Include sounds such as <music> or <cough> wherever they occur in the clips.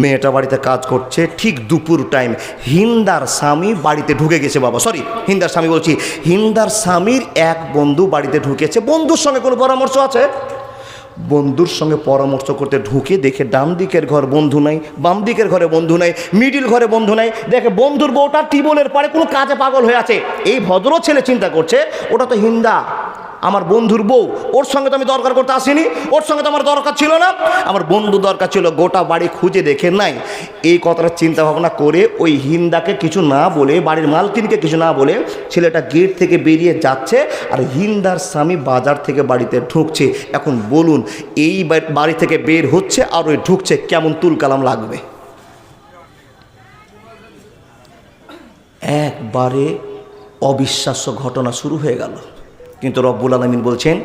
মেয়েটা বাড়িতে কাজ করছে, ঠিক দুপুর টাইম হিন্দার স্বামী বাড়িতে ঢুকে গেছে, বাবা। সরি হিন্দার স্বামী বলছি, হিন্দার স্বামীর এক বন্ধু বাড়িতে ঢুকেছে। বন্ধুর সঙ্গে কোনো পরামর্শ আছে? বন্ধুর সঙ্গে পরামর্শ করতে ঢুকে দেখে ডান দিকের ঘর বন্ধু নাই, বাম দিকের ঘরে বন্ধু নাই মিডিল ঘরে বন্ধু নাই। দেখে বন্ধুর বউটা টিবলের পারে কোনো কাজে পাগল হয়ে আছে। এই ভদ্র ছেলে চিন্তা করছে, ওটা তো হিন্দা। আমার বন্ধুর বউ, ওর সঙ্গে তো আমি দরকার করতে আসিনি, ওর সঙ্গে তো আমার দরকার ছিল না। আমার বন্ধু দরকার ছিল, গোটা বাড়ি খুঁজে দেখে নাই। এই কথাটা চিন্তা ভাবনা করে ওই হিন্দাকে কিছু না বলে, বাড়ির মালকিনকে কিছু না বলে ছেলেটা গেট থেকে বেরিয়ে যাচ্ছে আর হিন্দার স্বামী বাজার থেকে বাড়িতে ঢুকছে। এখন বলুন, এই বাড়ি থেকে বের হচ্ছে আর ওই ঢুকছে, কেমন তুলকালাম লাগবে? একবারে অবিশ্বাস্য ঘটনা শুরু হয়ে গেল। কিন্তু রব্বুল আলমিন বলছেন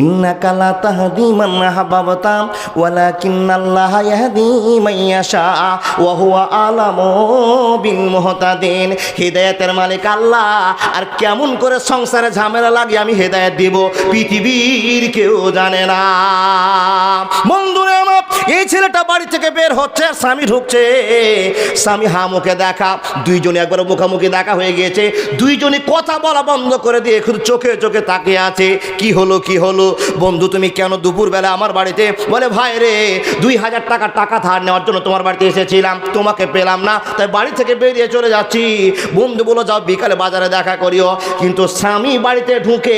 ইন্না কালা তাহাদি মান্না হাবাবতাম ওয়ালা কিন্নাল্লাহ ইয়াহদি মাইয়াশা ওয়া হুয়া আলামু বিল মুহতাদিন। হিদায়াতের মালিক আল্লাহ, আর কেমন করে সংসারে ঝামেলা লাগে আমি হেদায়েত দিব, পৃথিবীর কেউ জানে না। বন্ধুরে আমার, এই ছেলেটা বাড়ি থেকে বের হচ্ছে আর স্বামী ঢুকছে। স্বামী হা মুখে দেখা, দুইজনে একবার মুখামুখি দেখা হয়ে গিয়েছে। দুইজনে কথা বলা বন্ধ করে দিয়ে শুধু চোখে চোখে তাকিয়ে আছে, কি হলো কি হলো? বন্ধু, তুমি কেন দুপুরবেলা আমার বাড়িতে? বলে, ভাই রে, দুই হাজার টাকা টাকা ধার নেওয়ার জন্য তোমার বাড়িতে এসেছিলাম, তোমাকে পেলাম না, তাই বাড়ি থেকে বেরিয়ে চলে যাচ্ছি। বন্ধু বলো, যাও বিকালে বাজারে দেখা করিও। কিন্তু স্বামী বাড়িতে ঢুকে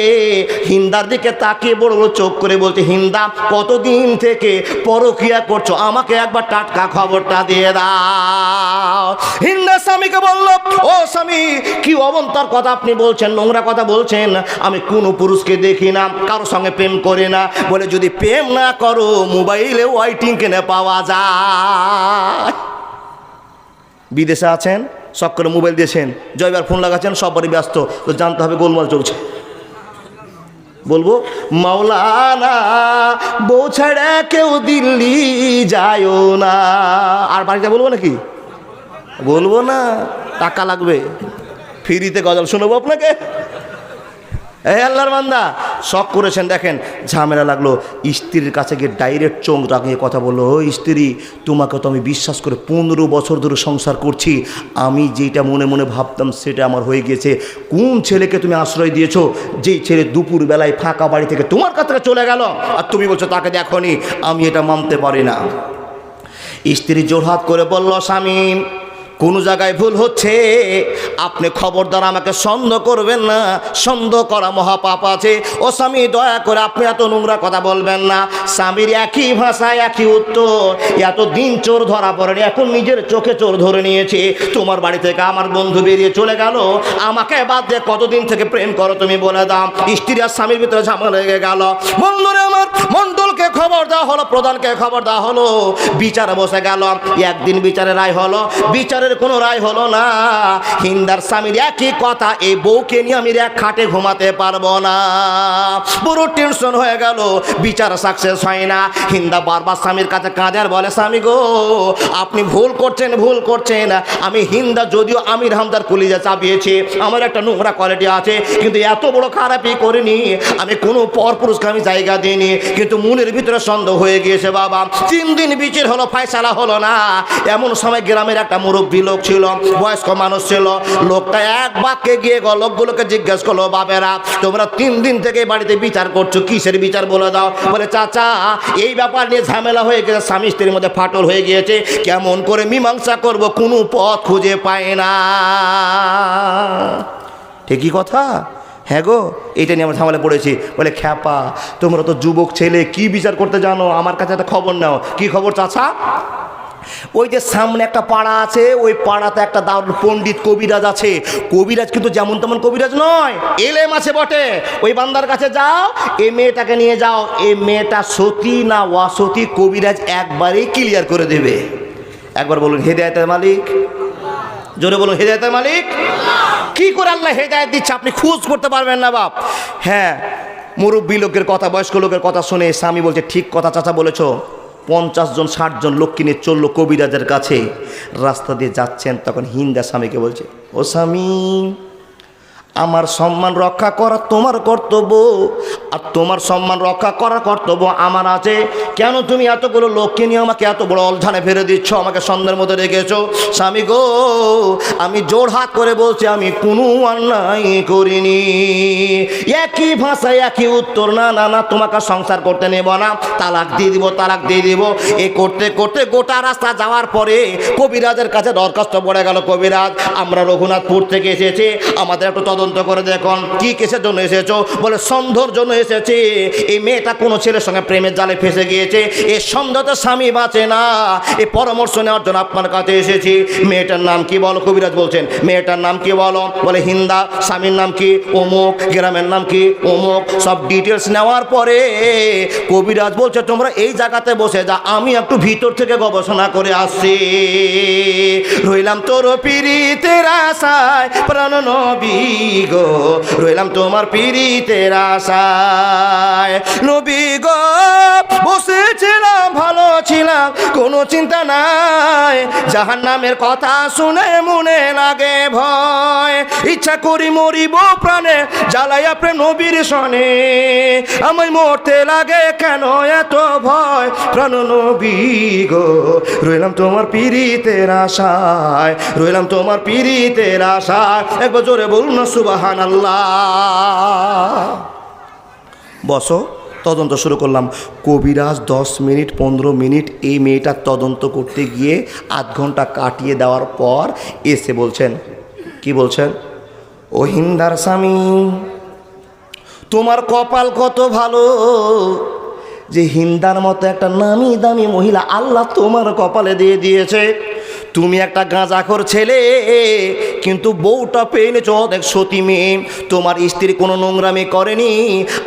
হিন্দার দিকে তাকিয়ে বড় বড় চোখ করে বলছে, হিন্দা, কতদিন থেকে পরকিয়া করছ? আমাকে একবার টাটকা খবরটা দিয়ে দাও। হিন্দা স্বামীকে বলল, ও স্বামী, কি অবন্তর কথা আপনি বলছেন, নোংরা কথা বলছেন? আমি কোনো পুরুষকে দেখি না কারোর সঙ্গে প্রেম করে না। বলে, যদি প্রেম না করো, মোবাইলে ওয়াইটিং কিনে পাওয়া যায়। বিদেশে আছেন সব করে মোবাইল দিয়েছেন, জয়বার ফোন লাগাচ্ছেন সবারই ব্যস্ত। তো জানতে হবে গোলমাল চলছে। বলব, মাওলানা, বউ ছাড়া কেউ দিল্লি যায়ও না। আর বাড়িতে বলব নাকি? বলব না, টাকা লাগবে। ফ্রিতে গজল শোনাবো আপনাকে? এই আল্লাহর বান্দা, শখ করেছেন, দেখেন, ঝামেলা লাগল, স্ত্রীর কাছে গিয়ে ডাইরেক্ট চোখ রাখিয়ে কথা বলল, ও স্ত্রী, তোমাকে তো আমি বিশ্বাস করে পনেরো বছর ধরে সংসার করছি, আমি যেটা মনে মনে ভাবতাম সেটা আমার হয়ে গিয়েছে। কোন ছেলেকে তুমি আশ্রয় দিয়েছ, যেই ছেলে দুপুর বেলায় ফাঁকা বাড়ি থেকে তোমার কাছ থেকে চলে গেল? আর তুমি বলছো, তাকে দেখনি, আমি এটা মানতে পারি না। স্ত্রী জোরহাত করে বলল, স্বামী কোনো জায়গায় ভুল হচ্ছে? আপনি খবরদার আমাকে সন্দেহ করবেন না, সন্দেহ করা মহাপাপ আছে। ও স্বামী, দয়া করে আপনি এত নোংরা কথা বলবেন না। স্বামীর একই ভাষায় একই উত্তর। এত দিন চোর ধরা পড়েনি, এখন নিজের চোখে চোর ধরে নিয়েছে। তোমার বাড়ি থেকে আমার বন্ধু বেরিয়ে চলে গেল। আমাকে বাদ দিয়ে কতদিন থেকে প্রেম করো তুমি বলে দাও। স্ত্রী আর স্বামীর ভিতরে ঝামেলা লেগে গেল। বন্ধুরে আমার মন্ডলকে খবর দেওয়া হলো, প্রধানকে খবর দেওয়া হলো। বিচার বসে গেল। একদিন বিচারে রায় হলো, বিচারের কোনো রায় হলো না। হিন্দার স্বামীর একই কথা, এই বউকে নিয়ে আমি এক খাটে ঘুমাতে পারব না। পুরো টেনশন হয়ে গেল, বিচার সাকসেস হয় না। হিন্দা বারবার স্বামীর কাছে কাঁদে আর বলে, স্বামী গো, আপনি ভুল করছেন ভুল করছেন। আমি হিন্দা, যদিও আমির হামদার কলিজা চাপিয়েছি। আমার একটা নোংরা কোয়ালিটি আছে, কিন্তু এত বড় খারাপই করিনি। আমি কোনো পর পুরুষকে আমি জায়গা দিইনি। কিন্তু মনের ভিতরে সন্দেহ হয়ে গিয়েছে বাবা। তিন দিন বিচার হলো, ফায়সালা হলো না। এমন সময় গ্রামের একটা মুরব্বী লোক ছিল, বয়স্ক মানুষ ছিল। লোকটা এক বাক্যে গিয়ে লোকগুলোকে জিজ্ঞেস করল বাবেরা তোমরা তিন দিন থেকে বাড়িতে বিচার করছ, কিসের বিচার বলে দাও? বলে, চাচা, এই ব্যাপার নিয়ে ঝামেলা হয়ে গেছে, স্বামী স্ত্রীর মধ্যে ফাটল হয়ে গিয়েছে। কেমন করে মীমাংসা করব, কোনো পথ খুঁজে পায় না। ঠিকই কথা? হ্যাঁ গো, এটা নিয়ে আমরা ঝামেলা পড়েছি। বলে, খ্যাপা, তোমরা তো যুবক ছেলে, কি বিচার করতে জানো? আমার কাছে একটা খবর নাও। কি খবর, চাচা? ওই যে সামনে একটা পাড়া আছে, ওই পাড়াতে একটা দারুণ পণ্ডিত কবিরাজ আছে। কবিরাজ কিন্তু যেমন তেমন কবিরাজ নয়, এলেম আছে বটে। ওই বান্দার কাছে যাও এই মেয়েটাকে নিয়ে যাও। এই মেয়েটা সতী না অসতী, কবিরাজ একবারেই ক্লিয়ার করে দেবে। একবার বলুন, হেদায়তের মালিক? জোরে বলুন, হেদায়তের মালিক? কি করে আল্লাহ হেদায়ত দিচ্ছে আপনি খোঁজ করতে পারবেন না, বাপ। হ্যাঁ মুরব্বী লোকের কথা, বয়স্ক লোকের কথা শুনে স্বামী বলছে, ঠিক কথা চাচা বলেছ। পঞ্চাশ জন, ষাট জন লোক কিনে চলল কবিরাজের কাছে। রাস্তা দিয়ে যাচ্ছেন তখন হিন্দা স্বামীকে বলছে, ও স্বামী আমার সম্মান রক্ষা করা তোমার কর্তব্য, আর তোমার সম্মান রক্ষা করার কর্তব্য আমার আছে। কেন তুমি এতগুলো লোককে নিয়ে আমাকে এত বড় অলঝানে ফেলে দিচ্ছ? আমাকে সন্ধ্যের মধ্যে রেখেছো? স্বামী গো, আমি জোর হাত করে বলছি, আমি কোনো অন্যায় করিনি। একই ভাষায় একই উত্তর, না না না, তোমাকে সংসার করতে নেব না। তালাক দিয়ে দিব, তালাক দিয়ে দিব। এ করতে করতে গোটা রাস্তা যাওয়ার পরে কবিরাজের কাছে দরখাস্ত পড়ে গেল। কবিরাজ, আমরা রঘুনাথপুর থেকে এসেছি। আমাদের একটু তদন্ত করে দেখুন, কি কিসের জন্য এসেছ? বলে, সন্ধ্যর জন্য এসেছি। এই মেয়েটা কোনো ছেলের সঙ্গে প্রেমের জালে ফেসে গিয়েছে। এ সন্ধ্যতে স্বামী বাঁচে না। এই পরামর্শ নেওয়ার জন্য আপনার কাছে এসেছি। মেয়েটার নাম কি বলো? কবিরাজ বলছেন। মেয়েটার নাম কি বলো? বলে, হিন্দা। স্বামীর নাম কি? অমুক। গ্রামের নাম কি? অমুক। সব ডিটেলস নেওয়ার পরে কবিরাজ বলছে, তোমরা এই জায়গাতে বসে যা। আমি একটু ভিতর থেকে গবেষণা করে আসছি। রইলাম তোর পিরিতের আশায়, প্রাণ নবী। গো, রইলাম তোমার পিরিতের আশায়। নবী গো, বসেছিলাম, ভালো ছিলাম, কোনো চিন্তা নাই। জাহান নামের কথা শুনে মনে লাগে ভয়। ইচ্ছা করি মরিব প্রাণে জ্বালাইয়া প্রে নবীর সনে। আমায় মরতে লাগে কেন এত ভয়? প্রাণ নবী গো, রইলাম তোমার পিরিতের আশায়। রইলাম তোমার পিরিতের আশায়। একবার জোরে বলুন সুবাহান বসো, তদন্ত শুরু করলাম। কবিরাজ দশ মিনিট, পনেরো মিনিট এই মেয়েটার তদন্ত করতে গিয়ে আধ ঘণ্টা কাটিয়ে দেওয়ার পর এসে বলছেন, কি বলছেন? ও হিন্দার স্বামী, তোমার কপাল কত ভালো? যে হিন্দার মতো একটা নামি দামি মহিলা আল্লাহ তোমার কপালে দিয়ে দিয়েছে। তুমি একটা গাঁজাখোর ছেলে, কিন্তু বউটা পেয়ে নিয়েছ অনেক সতী মেয়ে। তোমার স্ত্রী কোনো নোংরামি করেনি।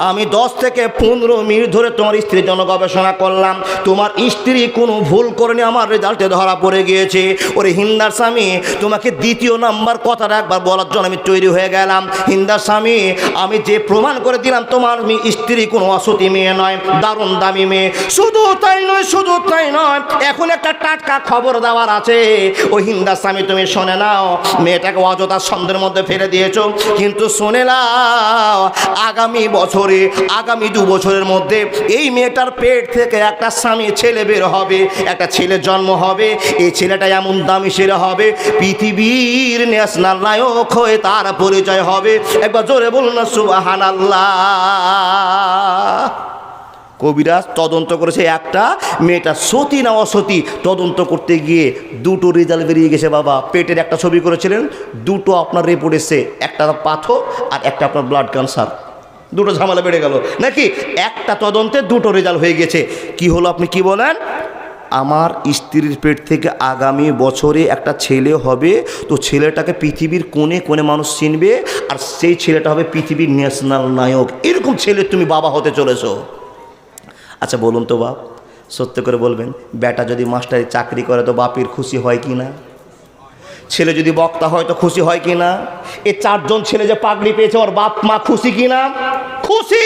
আমি দশ থেকে পনেরো মিনিট ধরে তোমার স্ত্রীর জন্য গবেষণা করলাম। তোমার স্ত্রী কোনো ভুল করেনি, আমার রেজাল্টে ধরা পড়ে গিয়েছে। ওরে হিন্দার স্বামী, তোমাকে দ্বিতীয় নাম্বার কথাটা একবার বলার জন্য আমি তৈরি হয়ে গেলাম। হিন্দার স্বামী, আমি যে প্রমাণ করে দিলাম, তোমার স্ত্রী কোনো অসতী মেয়ে নয়, দারুণ দামি মেয়ে। শুধু তাই নয়, শুধু তাই নয়, এখন একটা টাটকা খবর দেওয়ার আছে। ওই হিন্দার স্বামী তুমি শোনে নাও, মেয়েটাকে অযথা সন্ধ্যের মধ্যে ফেলে দিয়েছ। কিন্তু শুনে নাও, আগামী বছরে, আগামী দু বছরের মধ্যে এই মেয়েটার পেট থেকে একটা স্বামী ছেলে বের হবে, একটা ছেলের জন্ম হবে। এই ছেলেটা এমন দামি ছেলে হবে, পৃথিবীর ন্যাশনাল নায়ক হয়ে তার পরিচয় হবে। একবার জোরে বলুন না আল্লাহ কবিরাজ তদন্ত করেছে একটা মেয়েটা সতী না অসতী তদন্ত করতে গিয়ে দুটো রেজাল্ট বেরিয়ে গেছে বাবা। পেটের একটা ছবি করেছিলেন, দুটো আপনার রিপোর্ট এসছে, একটা পাথর আর একটা আপনার ব্লাড ক্যান্সার দুটো ঝামেলা বেড়ে গেল। নাকি একটা তদন্তে দুটো রেজাল্ট হয়ে গেছে। কি হলো আপনি কি বলেন? আমার স্ত্রীর পেট থেকে আগামী বছরে একটা ছেলে হবে, তো ছেলেটাকে পৃথিবীর কোণে কোণে মানুষ চিনবে, আর সেই ছেলেটা হবে পৃথিবীর ন্যাশনাল নায়ক। এরকম ছেলে তুমি বাবা হতে চলেছো। আচ্ছা বলুন তো বাপ, সত্য করে বলবেন, বেটা যদি মাস্টারি চাকরি করে তো বাপির খুশি হয় কি না? ছেলে যদি বক্তা হয় তো খুশি হয় কি না? এ চারজন ছেলে যে পাগড়ি পেয়েছে, ওর বাপ মা খুশি কি না? খুশি!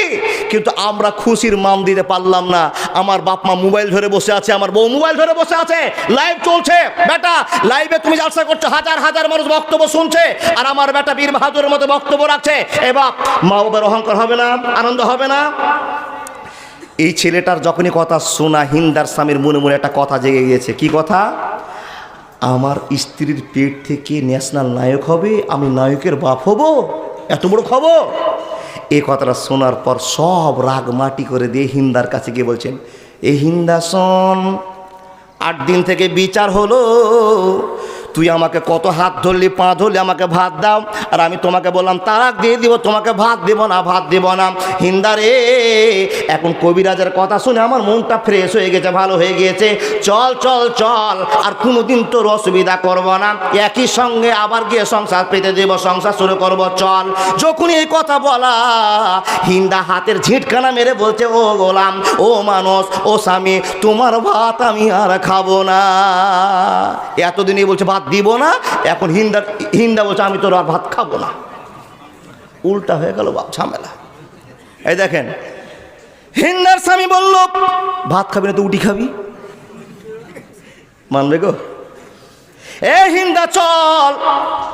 কিন্তু আমরা খুশির মান দিতে পারলাম না। আমার বাপ মা মোবাইল ধরে বসে আছে, আমার বউ মোবাইল ধরে বসে আছে। লাইভ চলছে। বেটা লাইভে তুমি জালসা করছ, হাজার হাজার মানুষ বক্তব্য শুনছে, আর আমার বেটা বীর বাহাদুরের মতো বক্তব্য রাখছে। এ বাপ, মা বাবার অহংকার হবে না? আনন্দ হবে না? এই ছেলেটার যখনই কথা শোনা, হিন্দার স্বামীর মনে মনে একটা কথা জেগে গিয়েছে। কি কথা? আমার স্ত্রীর পেট থেকে ন্যাশনাল নায়ক হবে, আমি নায়কের বাপ হব? এত বড় খবর? এই কথাটা শোনার পর সব রাগ মাটি করে দিয়ে হিন্দার কাছে গিয়ে বলছেন এই হিন্দা শোন, আট দিন থেকে বিচার হলো তুই আমাকে কত হাত ধরলি, পা ধরলি, আমাকে ভাত দাও। আর আমি তোমাকে বললাম তারাক দিয়ে দিব, তোমাকে ভাত দেব না, ভাত দেব না। হিন্দারে এখন কবিরাজের কথা শুনে আমার মনটা ফ্রেশ হয়ে গেছে, ভালো হয়ে গিয়েছে। চল চল চল, আর কোনোদিন তোর অসুবিধা করব না। একই সঙ্গে আবার গিয়ে সংসার পেতে দেব, সংসার শুরু করব, চল। যখন এই কথা বলা, হিন্দা হাতের ঝিটকানা মেরে বলছে, ও গোলাম, ও মানুষ, ও স্বামী, তোমার ভাত আমি আর খাব না। এতদিনই বলছে, ভাত দিব না, এখন হিন্দা হিন্দা বলছে, আমি তোর আর ভাত খাব না। উল্টা হয়ে গেল বাপ ঝামেলা। এই দেখেন, হিন্দার স্বামী বলল, ভাত খাবি না তো উটি খাবি? মানবে গো? এ হিন্দা, চল,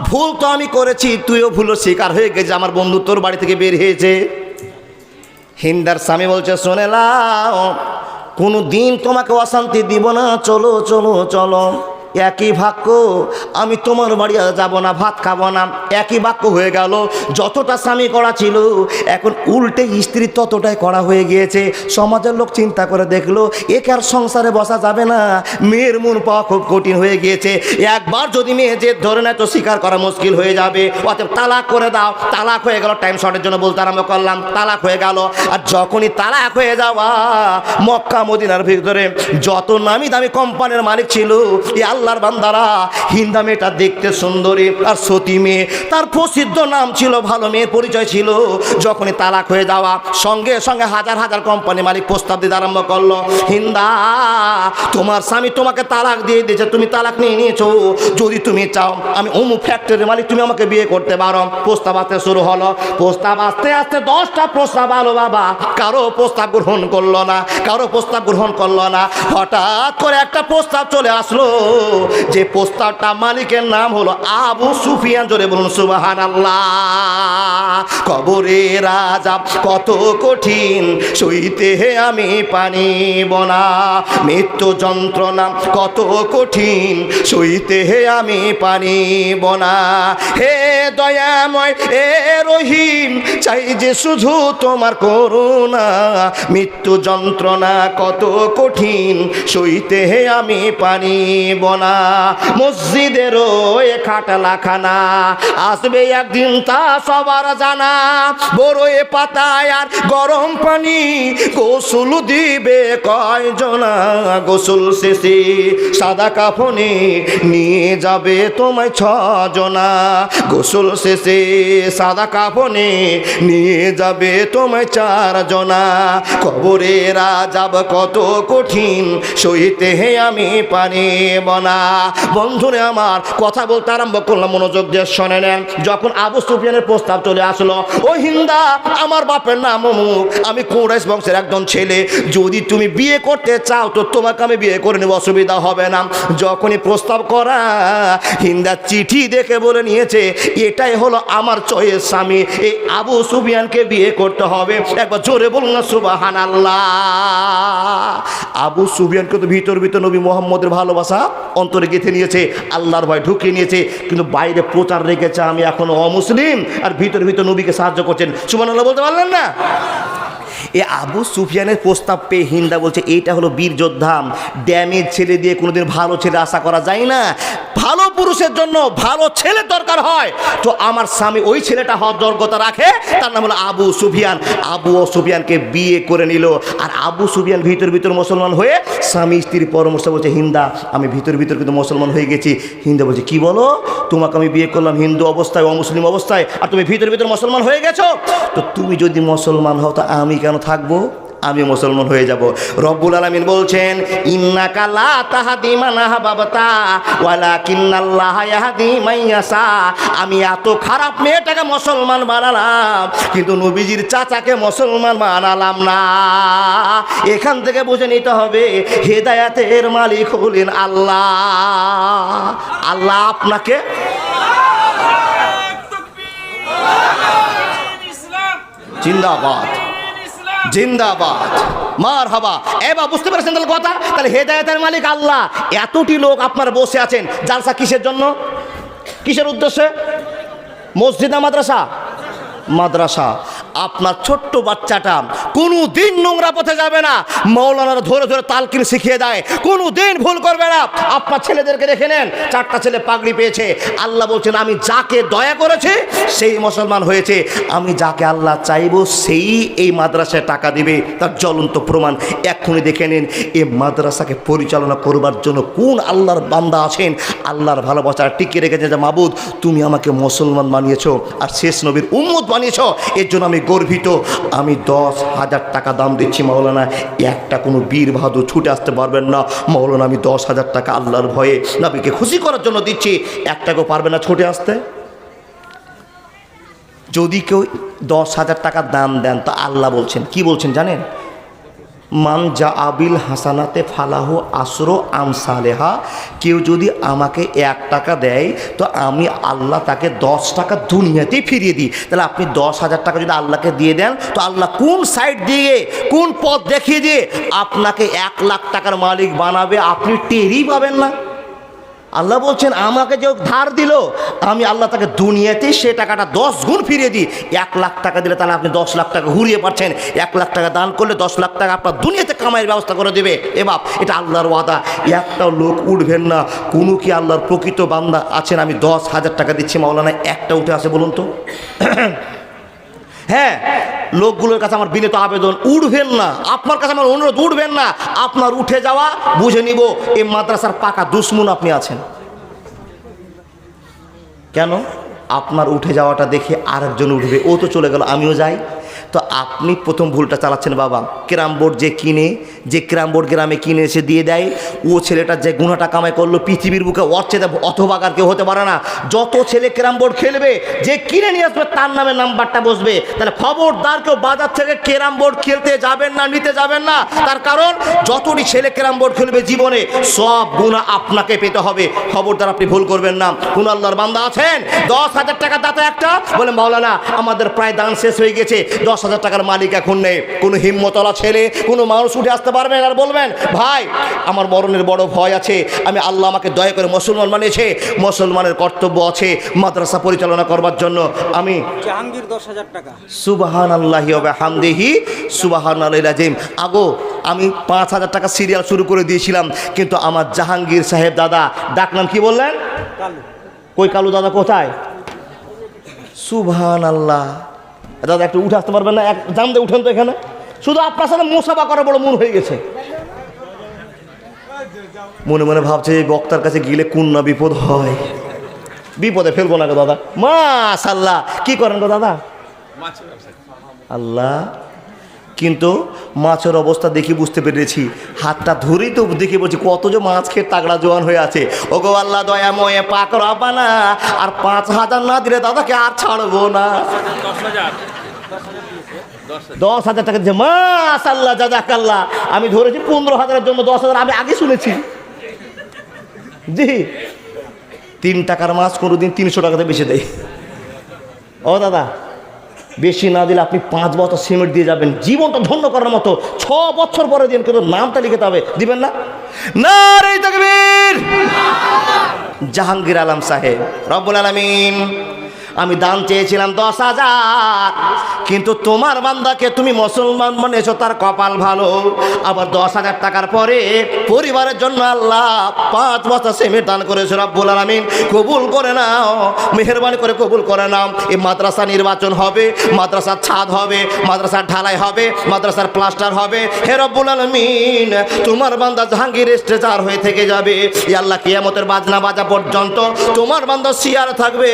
ভুল তো আমি করেছি, তুইও ভুলো শিকার হয়ে গেছে আমার বন্ধু তোর বাড়ি থেকে বের হয়েছে। হিন্দার স্বামী বলছে, শোনে লাও কোনো দিন তোমাকে অশান্তি দিব না, চলো চলো চলো। একই বাক্য আমি তোমার বাড়ি যাব না, ভাত খাব না। একই বাক্য হয়ে গেল, যতটা স্বামী করা ছিল, এখন উল্টে স্ত্রী ততটাই করা হয়ে গিয়েছে। সমাজের লোক চিন্তা করে দেখল, একে আর সংসারে বসা যাবে না। মেয়ের মন পাওয়া খুব কঠিন হয়ে গিয়েছে। একবার যদি মেয়ে যে ধরে নেয়, তো স্বীকার করা মুশকিল হয়ে যাবে। অতএব তালাক করে দাও। তালাক হয়ে গেল টাইম শর্টের জন্য বলতে আরম্ভ করলাম। তালাক হয়ে গেল, আর যখনই তালাক হয়ে যাওয়া, মক্কা, মদিনার ভিতরে যত নামি দামি কোম্পানির মালিক ছিল এই আল্লাহর বান্দারা, হিন্দা মেয়েটা দেখতে সুন্দরী আর সতী মেয়ে। তার প্রসিদ্ধ নাম ছিল, ভালো মেয়ের পরিচয় ছিল। যখনই তালাক হয়ে যাওয়া, সঙ্গে সঙ্গে হাজার হাজার কোম্পানি মালিক প্রস্তাব দিতে আরম্ভ করল, হিন্দা, তোমার স্বামী তোমাকে তালাক দিয়ে দিয়েছে, তুমি তালাক নিয়ে নিয়েছো। যদি তুমি চাও, আমি অমুক ফ্যাক্টরির মালিক, তুমি আমাকে বিয়ে করতে পারো। প্রস্তাব আসতে শুরু হলো। প্রস্তাব আস্তে আস্তে দশটা প্রস্তাব আলো বাবা, কারও প্রস্তাব গ্রহণ করল না, কারও প্রস্তাব গ্রহণ করল না। হঠাৎ করে একটা প্রস্তাব চলে আসলো। যে প্রস্তাবটা মালিকের নাম হলো আবু সুফিয়ান, জোরে বলুন সুবাহান কবরে রাজা কত কঠিন, সইতে আমি পানি বনা। মৃত্যু যন্ত্রণা কত কঠিন, সইতে আমি পানি বনা। হে দয়াময় এ রহিম, চাই যে শুধু তোমার করুণা। মৃত্যু যন্ত্রণা কত কঠিন, সইতে আমি পানি বনা। মসজিদেরও এ খাটলা খানা। আসবে একদিন তা সবার জানা বড় এ পাতায় আর গরম পানি। গোসল দিবে কয়জনা? গোসল শেষে সাদা কাফনে নিয়ে যাবে তোমায় ছজনা। গোসল শেষে সাদা কাফনে নিয়ে যাবে তোমায় চারজনা। কবরে রাজাব কত কঠিন, সইতে হে আমি পানি বনা বন্ধুরে আমার, কথা বলতে আরম্ভ করলাম, মনোযোগ দিয়ে শোনে নেন। যখন আবু সুফিয়ানের প্রস্তাব চলে আসলো ও হিন্দা, আমার বাপের নাম অমুক, আমি কোরাইশ বংশের একজন ছেলে, যদি তুমি বিয়ে করতে চাও, তো তোমাকে আমি বিয়ে করে নেব, অসুবিধা হবে না। যখনই প্রস্তাব করা, হিন্দা চিঠি দেখে বলে নিয়েছে, এটাই হলো আমার চয়ের স্বামী, এই আবু সুফিয়ানকে বিয়ে করতে হবে। একবার জোরে বলুন না সুবাহান আল্লাহ আবু সুফিয়ানকে তো ভিতর ভিতর নবী মোহাম্মদের ভালোবাসা অন্তরে গেঁথে নিয়েছে, আল্লাহর ভয় ঢুকিয়ে নিয়েছে, কিন্তু বাইরে প্রচার রেখেছে, আমি এখন অমুসলিম। আর ভিতরে ভিতরে নবীকে সাহায্য করছেন। সুমান আল্লাহ বলতে পারলেন না? এ আবু সুফিয়ানের প্রস্তাব পেয়ে হিন্দা বলছে, এইটা হলো বীর যোদ্ধা। ড্যামেজ ছেলে দিয়ে কোনোদিন ভালো ছেলে আশা করা যায় না। ভালো পুরুষের জন্য ভালো ছেলে দরকার হয়। তো আমার স্বামী ওই ছেলেটা হওয়ার যোগ্যতা রাখে। তার নাম হলো আবু সুফিয়ান। আবু ও সুফিয়ানকে বিয়ে করে নিল। আর আবু সুফিয়ান ভিতর ভিতর মুসলমান হয়ে স্বামী স্ত্রীর পরামর্শ বলছে, হিন্দা, আমি ভিতর ভিতর কিন্তু মুসলমান হয়ে গেছি। হিন্দা বলছে, কি বলো? তোমাকে আমি বিয়ে করলাম হিন্দু অবস্থায়, অমুসলিম অবস্থায়, আর তুমি ভিতর ভিতর মুসলমান হয়ে গেছো? তো তুমি যদি মুসলমান হও, তো আমি কেন থাকব আমি মুসলমান হয়ে যাব। রব্বুল আলামিন বলছেন ইন্না কালা তাহাদি মানাহা বাবাতা ওয়ালা কিন্নাল্লাহ ইয়াহদি মাইয়াসা আমি এত খারাপ মেয়েটাকে মুসলমান বানালাম কিন্তু নবীজির চাচাকে মুসলমান বানালাম না। এখান থেকে বুঝে নিতে হবে হেদায়াতের মালিক হলেন আল্লাহ। আল্লাহ আপনাকে জিন্দাবাদ। জিন্দাবাদ। মার হাবা এবার বুঝতে পারছেন তাহলে কথা? তাহলে হেদায়তের মালিক আল্লাহ। এতটি লোক আপনার বসে আছেন। জালসা কিসের জন্য? কিসের উদ্দেশ্যে? মসজিদ না মাদ্রাসা? মাদ্রাসা। আপনার ছোট্ট বাচ্চাটা কোনো দিন নোংরা পথে যাবে না। মৌলানারা ধরে ধরে তালকিন শিখিয়ে দেয় কোনো দিন ভুল করবে না। আপনার ছেলেদেরকে দেখে নেন, চারটা ছেলে পাগড়ি পেয়েছে। আল্লাহ বলছেন, আমি যাকে দয়া করেছে, সেই মুসলমান হয়েছে। আমি যাকে আল্লাহ চাইব, সেই এই মাদ্রাসায় টাকা দিবে। তার জ্বলন্ত প্রমাণ, এক্ষুনি দেখে নিন, এ মাদ্রাসাকে পরিচালনা করবার জন্য কোন আল্লাহর বান্দা আছেন? আল্লাহর ভালোবাসা টিকে রেখেছে যে, মাবুদ, তুমি আমাকে মুসলমান বানিয়েছ, আর শেষ নবীর উম্মত বানিয়েছ। এর জন্য আমি গর্বিত। আমি দশ হাজার টাকা দাম দিচ্ছি মাওলানা। একটা কোনো বীর বাহাদুর ছুটে আসতে পারবেন না। মাওলানা, আমি দশ হাজার টাকা আল্লাহর ভয়ে নাবিকে খুশি করার জন্য দিচ্ছি। একটাকেও পারবে না ছুটে আসতে? যদি কেউ দশ হাজার টাকা দাম দেন, তো আল্লাহ বলছেন। কি বলছেন জানেন? মান যা আবিল হাসানাতে ফালাহু আসরো আম সালেহা কেউ যদি আমাকে এক টাকা দেয়, তো আমি আল্লাহ তাকে দশ টাকা দুনিয়াতেই ফিরিয়ে দিই। তাহলে আপনি দশ হাজার টাকা যদি আল্লাহকে দিয়ে দেন, তো আল্লাহ কোন সাইড দিয়ে কোন পথ দেখিয়ে দিয়ে আপনাকে এক লাখ টাকার মালিক বানাবে, আপনি টেরই পাবেন না। আল্লাহ বলছেন, আমাকে যে ধার দিল, আমি আল্লাহ তাকে দুনিয়াতেই সে টাকাটা দশ গুণ ফিরিয়ে দিই। এক লাখ টাকা দিলে তাহলে আপনি দশ লাখ টাকা ঘুরিয়ে পাচ্ছেন। এক লাখ টাকা দান করলে দশ লাখ টাকা আপনার দুনিয়াতে কামাইয়ের ব্যবস্থা করে দেবে। এ বাপ, এটা আল্লাহর ওয়াদা। একটাও লোক উঠবেন না। কোনো কি আল্লাহর প্রকৃত বান্দা আছেন? আমি দশ হাজার টাকা দিচ্ছি, মাওলানা, একটা উঠে আসে বলুন তো। <clears throat> হ্যাঁ লোকগুলোর কাছে আমার বিনীত আবেদন, উঠবেন না। আপনার কাছে আমার অনুরোধ, উঠবেন না। আপনার উঠে যাওয়া, বুঝে নিব, এই মাদ্রাসার পাকা দুশ্মন আপনি আছেন। কেন? আপনার উঠে যাওয়াটা দেখে আরেকজন উঠবে, ও তো চলে গেল, আমিও যাই। তো আপনি প্রথম ভুলটা চালাচ্ছেন বাবা। ক্রাম বোর্ড যে কিনে, যে ক্রাম বোর্ড গ্রামে কিনে এসে দিয়ে দেয়, ও ছেলেটা যে গুণাটা কামাই করল পৃথিবীর বুকে ওর চেয়ে অথবাগার কেউ হতে পারে না। যত ছেলে ক্রাম বোর্ড খেলবে, যে কিনে নিয়ে আসবে, তার নামে নাম্বারটা বসবে। তাহলে খবরদার কেউ বাজার থেকে ক্যারাম বোর্ড খেলতে যাবেন না, নিতে যাবেন না। তার কারণ, যতটি ছেলে ক্যারাম বোর্ড খেলবে জীবনে, সব গুণা আপনাকে পেতে হবে। খবরদার, আপনি ভুল করবেন না। কোন আল্লাহর বান্দা আছেন? দশ হাজার টাকা দাতা একটা? বলে মাওলানা, আমাদের প্রায় দান শেষ হয়ে গেছে। দশ হাজার টাকার মালিক এখন নেই। কোনো হিম্মতলা ছেলে কোনো মানুষ উঠে আসতে পারবেন আর বলবেন ভাই আমার মরণের বড় ভয় আছে। আমি আল্লাহ আমাকে দয়া করে মুসলমান বানিয়েছে। মুসলমানের কর্তব্য আছে মাদ্রাসা পরিচালনা করবার জন্য। আমি জাহাঙ্গীর দশ হাজার টাকা। সুবাহান আল্লাহি হামদেহি সুবাহান আগো আমি পাঁচ হাজার টাকা সিরিয়াল শুরু করে দিয়েছিলাম কিন্তু আমার জাহাঙ্গীর সাহেব দাদা ডাকনাম কি বললেন? কালু। কই কালু দাদা কোথায়? সুবহান আল্লাহ দাদা একটু উঠে আসতে পারবেন না? এক জাম দিয়ে উঠেন তো এখানে। শুধু আপনার সাথে মোসাফা করা বড় মন হয়ে গেছে। মনে মনে ভাবছে এই বক্তার কাছে গেলে কোন না বিপদ হয়। বিপদে ফেলব না গো দাদা। মাশাল্লাহ কি করেন গো দাদা? আল্লাহ। কিন্তু মাছের অবস্থা দেখি বুঝতে পেরেছি। হাতটা ধরেই তো দেখে বলছি, কত যে মাছ খেয়ে তাগড়া জোয়ান হয়ে আছে। ও গো আল্লাহ দয়া ময়ে পাক রবানা আর পাঁচ হাজার না দিলে দাদাকে আর ছাড়বো না। দশ হাজার টাকা দিচ্ছে মাস আল্লাহ জাজাকাল্লাহ আমি ধরেছি পনেরো হাজারের জন্য দশ হাজার, আমি আগে শুনেছি। জি। তিন টাকার মাছ কোনোদিন তিনশো টাকাতে বেশি দেয়। ও দাদা বেশি না দিলে আপনি পাঁচ বছর সিমেন্ট দিয়ে যাবেন। জীবনটা ধন্য করার মতো ছ বছর পরে দিন কিন্তু নামটা লিখে তবে দিবেন না? না রে জাহাঙ্গীর আলম সাহেব, রব্বুল আলমিন। আমি দান চেয়েছিলাম দশ হাজার। কিন্তু তোমার বান্দাকে তুমি মুসলমান বানিয়েছো তার কপাল ভালো। আবার দশ হাজার টাকার পরে পরিবারের জন্য আল্লাহ পাঁচ বছর সেমিট দান করেছ রব্বুল আলমিন। কবুল করে নাও, মেহরবানি করে কবুল করে নাও। এই মাদ্রাসা নির্বাচন হবে, মাদ্রাসার ছাদ হবে, মাদ্রাসার ঢালাই হবে, মাদ্রাসার প্লাস্টার হবে। হে রব্বুল আলমিন, তোমার বান্দা জাহাঙ্গীর স্ট্রেচার হয়ে থেকে যাবে। আল্লাহ কিয়ামতের বাজনা বাজা পর্যন্ত তোমার বান্দা সিয়ার থাকবে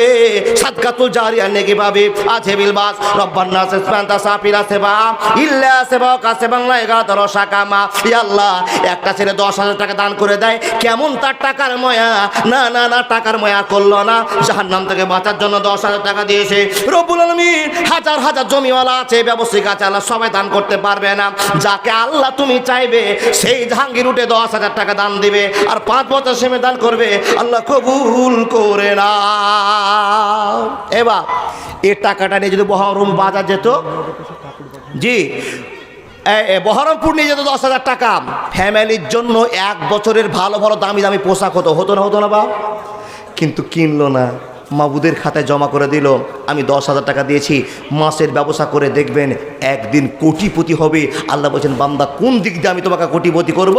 সাদকাতুল জারিয়া নেকি পাবে আছে বিলবাস, রব্বান নাস স্পান্তা সাফিরা সেবা, ইল্লা সেবা কাছে বাংলা এগারো শাকামা। ই আল্লাহ, একটা ছেলে দশ হাজার টাকা দান করে দেয়, কেমন তার টাকার ময়া? না না না, টাকার ময়া করল না। জাহার নাম থেকে বাঁচার জন্য দশ হাজার টাকা দিয়েছে। রব্বুল আলমিন, হাজার হাজার জমিওয়ালা আছে ব্যবসায়িক আছে আল্লাহ সবাই দান করতে পারবে না। যাকে আল্লাহ তুমি চাইবে, সেই জাহাঙ্গীর উঠে দশ হাজার টাকা দান দিবে। আর পাঁচ বছর সেমে দান করবে, আল্লাহ কবুল করে না এবার এ টাকাটা নিয়ে যদি বহরম বাজার যেত, জি বহরমপুর নিয়ে যেত দশ হাজার টাকা। ফ্যামিলির জন্য এক বছরের ভালো ভালো দামি দামি পোশাক হতো হতো না হতো না বা? কিন্তু কিনলো না। মাবুদের খাতায় জমা করে দিল, আমি দশ হাজার টাকা দিয়েছি, মাসের ব্যবসা করে দেখবেন একদিন কোটিপতি হবে। আল্লাহ বলছেন, বান্দা, কোন দিক দিয়ে আমি তোমাকে কোটিপতি করব?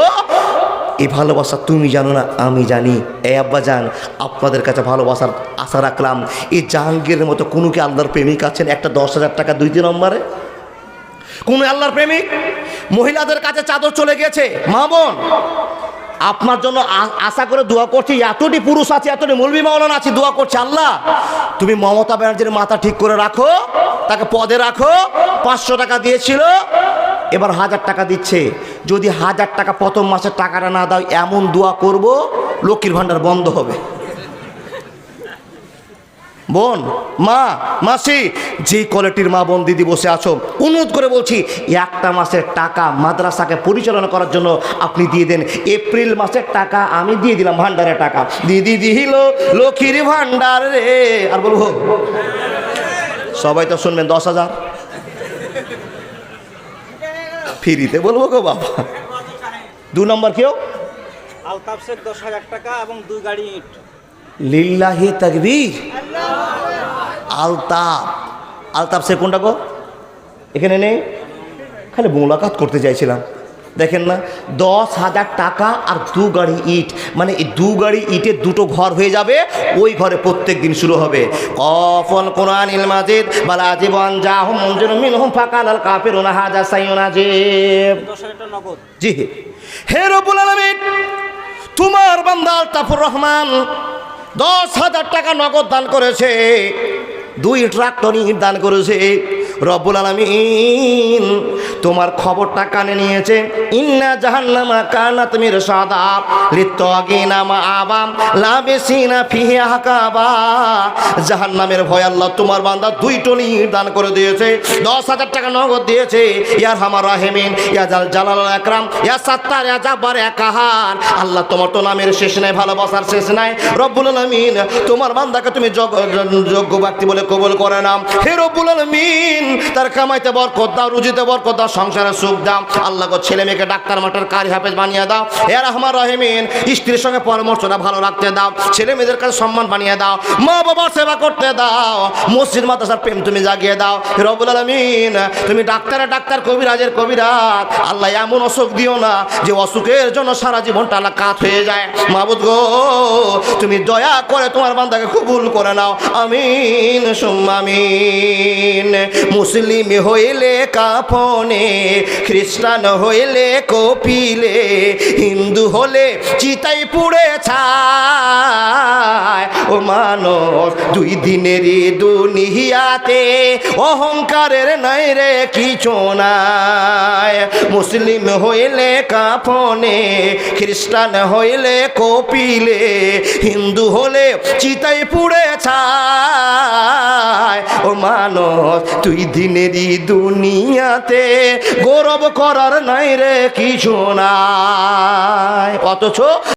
এই ভালোবাসা তুমি জানো না, আমি জানি। এ আব্বা জান, আপনাদের কাছে ভালোবাসার আশা রাখলাম। এই জাহাঙ্গীরের মতো কোনো কি আল্লাহর প্রেমিক আছেন? একটা দশ হাজার টাকা দুই তিন নম্বরে? কোন আল্লাহর প্রেমিক? মহিলাদের কাছে চাদর চলে গেছে মা বোন আপনার জন্য আশা করে দোয়া করছি, এতটি পুরুষ আছে, এতটি মুলবি মাওলানা আছে, দোয়া করছে আল্লাহ। তুমি মমতা ব্যানার্জির মাথা ঠিক করে রাখো, তাকে পদে রাখো, পাঁচশো টাকা দিয়েছিল, এবার হাজার টাকা দিচ্ছে। যদি হাজার টাকা প্রথম মাসের টাকাটা না দাও, এমন দোয়া করব, লক্ষ্মীর ভাণ্ডার বন্ধ হবে। বোন, মা, মাসি যে কোয়ালিটির মা বোন দিদি বসে আছো, অনুরোধ করে বলছি, একটা মাসের টাকা মাদ্রাসাকে পরিচালনা করার জন্য আপনি দিয়ে দেন। এপ্রিল মাসের টাকা আমি দিয়ে দিলাম ভান্ডারের টাকা। দিদি দিহিল, লক্ষ্মীর ভান্ডার রে। আর বলব, সবাই তো শুনবেন, দশ হাজার। ফ্রিতে বলব গো বাবা। দু নম্বর কেউ? আলতাফ শেখ দশ হাজার টাকা এবং দুই গাড়ি ইট। লিল্লাহি তাকবীর। আলতাপ আলতাপ সে কোনটা গো? এখানে নেই? খালি মোলাকাত করতে চাইছিলাম। দেখেন না দশ হাজার টাকা আর দু গাড়ি ইট। মানে এই দু গাড়ি ইটের দুটো ঘর হয়ে যাবে ওই ঘরে প্রত্যেক দিন শুরু হবে। কফল কোরআন ইল মাজিদ বালা জীবন যা হুম মঞ্জুর মিন হুম কাফির হাজা সাইয়ুনা জিব হাজার টাকা নগদ। জি হে রব্বুল আলামিন তোমার বান্দা আলতাফুর রহমান দশ হাজার টাকা নগদ দান করেছে। দুই ট্রাক্টর দান করেছে। রব্বুল আলামিন তোমার খবরটা কানে নিয়েছে, ইন্না জাহান্নামা কানাত মির সাদা লিত্তাগিনা মা আবাম লাবেসিনা ফিহি হাকাবা জাহান্নামের ভয় আল্লাহ তোমার বান্দা দুই টন দান করে দিয়েছে, দশ হাজার টাকা নগদ দিয়েছে। ইয়ার হামার রাহেমিন, ইয়া জাল জালাল একরাম ইয়া সাত্তার, ইয়া জাব্বার, ইয়া কাহার। আল্লাহ তোমার তো নামের শেষ নাই, ভালোবাসার শেষ নাই। রব্বুল আলামিন, তোমার বান্দাকে তুমি যোগ- যোগ্য ব্যক্তি বলে কবুল করে নাম হে রব্বুল আলামিন তার কামাইতে বরকত দাও, রুজিতে বরকত দাও, সংসারে সুখ দাও। আল্লাহ গো, ছেলে মেয়েকে ডাক্তার মাটার কারি, হাফেজ বানিয়ে দাও। হে রহমান রহিমিন, স্ত্রীর সঙ্গে পরামর্শটা ভালো রাখতে দাও। ছেলে মেয়েদের কাছে সম্মান বানিয়ে দাও। মা বাবার সেবা করতে দাও। মসজিদ, মাদ্রাসার প্রেম তুমি জাগিয়ে দাও। হে রব্বুল আলামিন, তুমি ডাক্তারের ডাক্তার, কবিরাজের কবিরাজ। আল্লাহ এমন অসুখ দিও না যে অসুখের জন্য সারা জীবনটা আল্লাহ কাত হয়ে যায়। মাবুদ গো, তুমি দয়া করে তোমার বান্দাকে কবুল করে নাও। আমিন সুম্মামিন মুসলিম হইলে কাফনে, খ্রিস্টান হইলে কপিলে, হিন্দু হলে চিতাই পুড়ে ছায়। ও মানব, দুই দিনেরই দুনিয়াতে অহংকারের নাই রে কিছু নাই। মুসলিম হইলে কাফনে, খ্রিস্টান হইলে কপিলে, হিন্দু হলে চিতাই পুড়ে ছায়। ও মানব তুই দিনেরই দুনিয়াতে গৌরব করার নাই রে কিছু নাই। অথচ